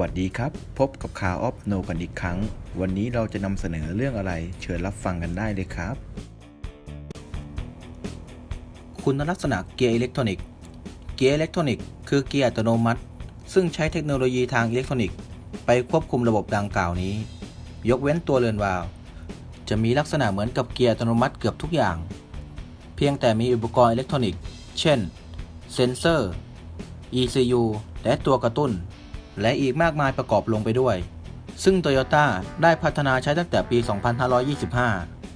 วัสดีครับ พบกับข่าวออฟโนกันอีกครั้ง วันนี้เราจะนำเสนอเรื่องอะไร เชิญรับฟังกันได้เลยครับ คุณลักษณะเกียร์อิเล็กทรอนิกส์เกียร์อิเล็กทรอนิกส์คือเกียร์อัตโนมัติ ซึ่งใช้เทคโนโลยีทางอิเล็กทรอนิกส์ไปควบคุมระบบดังกล่าวนี้ ยกเว้นตัวเรือนวาล์วจะมีลักษณะเหมือนกับเกียร์อัตโนมัติเกือบทุกอย่าง เพียงแต่มีอุปกรณ์อิเล็กทรอนิกส์ เช่น เซนเซอร์ ECU และตัวกระตุ้น และอีกมากมายประกอบลงไปด้วย ซึ่ง Toyota ได้พัฒนาใช้ตั้งแต่ปี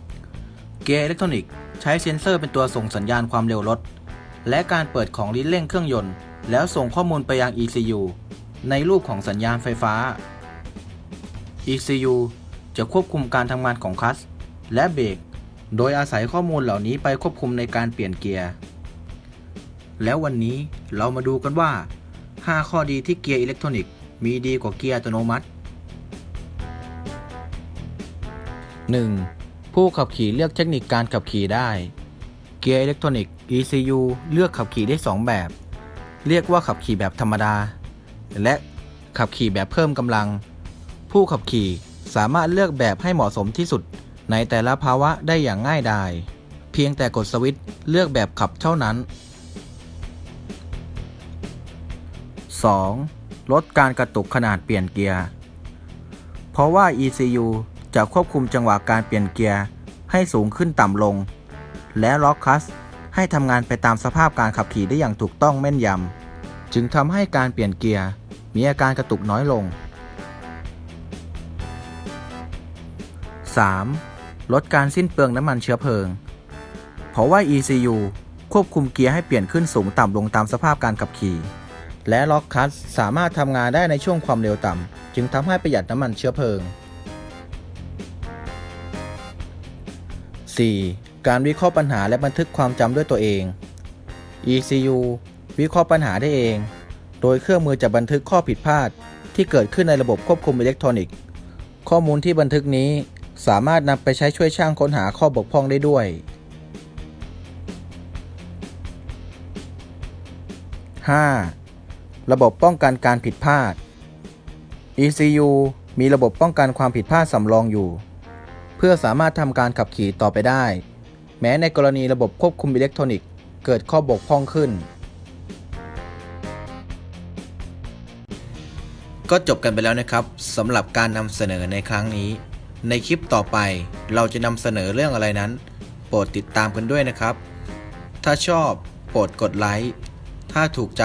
2525 เกียร์อิเล็กทรอนิกส์ใช้เซ็นเซอร์เป็นตัวส่งสัญญาณความเร็วรถ และการเปิดของลิ้นเร่งเครื่องยนต์ แล้วส่งข้อมูลไปยัง ECU ในรูปของสัญญาณไฟฟ้า ECU จะควบคุมการทำงานของคลัตช์และเบรก โดยอาศัยข้อมูลเหล่านี้ไปควบคุมในการเปลี่ยนเกียร์ แล้ววันนี้เรามาดูกันว่า 5 ข้อดีที่เกียร์อิเล็กทรอนิกส์มีดีกว่าเกียร์อัตโนมัติ 1. ผู้ขับขี่เลือกเทคนิคการขับขี่ได้ เกียร์อิเล็กทรอนิกส์ ECU เลือกขับขี่ได้ 2 แบบ เรียกว่าขับขี่แบบธรรมดา และขับขี่แบบเพิ่มกำลัง ผู้ขับขี่สามารถเลือกแบบให้เหมาะสมที่สุดในแต่ละภาวะได้อย่างง่ายดาย เพียงแต่กดสวิตช์เลือกแบบขับเท่านั้น 2. ลดการกระตุกขนาดเปลี่ยนเกียร์ เพราะว่า ECU จะควบคุมจังหวะการเปลี่ยนเกียร์ให้สูงขึ้นต่ำลง และล็อกคัสให้ทำงานไปตามสภาพการขับขี่ได้อย่างถูกต้องแม่นยำ จึงทำให้การเปลี่ยนเกียร์มีอาการกระตุกน้อยลง 3. ลดการสิ้นเปลืองน้ำมันเชื้อเพลิง เพราะว่า ECU ควบคุมเกียร์ให้เปลี่ยนขึ้นสูงต่ำลงตามสภาพการขับขี่ และล็อกคลัตช์สามารถทำงานได้ในช่วงความเร็วต่ำ จึงทำให้ประหยัดน้ำมันเชื้อเพลิง 4. การวิเคราะห์ปัญหาและบันทึกความจำด้วยตัวเอง ECU วิเคราะห์ปัญหาได้เอง โดยเครื่องมือจะบันทึกข้อผิดพลาด ที่เกิดขึ้นในระบบควบคุมอิเล็กทรอนิกส์ ข้อมูลที่บันทึกนี้สามารถนำไปใช้ช่วยช่างค้นหาข้อบกพร่องได้ด้วย 5. ระบบป้องกันการผิดพลาด ECU มีระบบป้องกันความผิดพลาดสำรองอยู่ เพื่อสามารถทำการขับขี่ต่อไปได้ แม้ในกรณีระบบควบคุมอิเล็กทรอนิกส์เกิดข้อบกพร่องขึ้น ก็จบกันไปแล้วนะครับสำหรับการนำเสนอในครั้งนี้ ในคลิปต่อไปเราจะนำเสนอเรื่องอะไรนั้น โปรดติดตามกันด้วยนะครับ ถ้าชอบโปรดกดไลค์ถ้าถูกใจ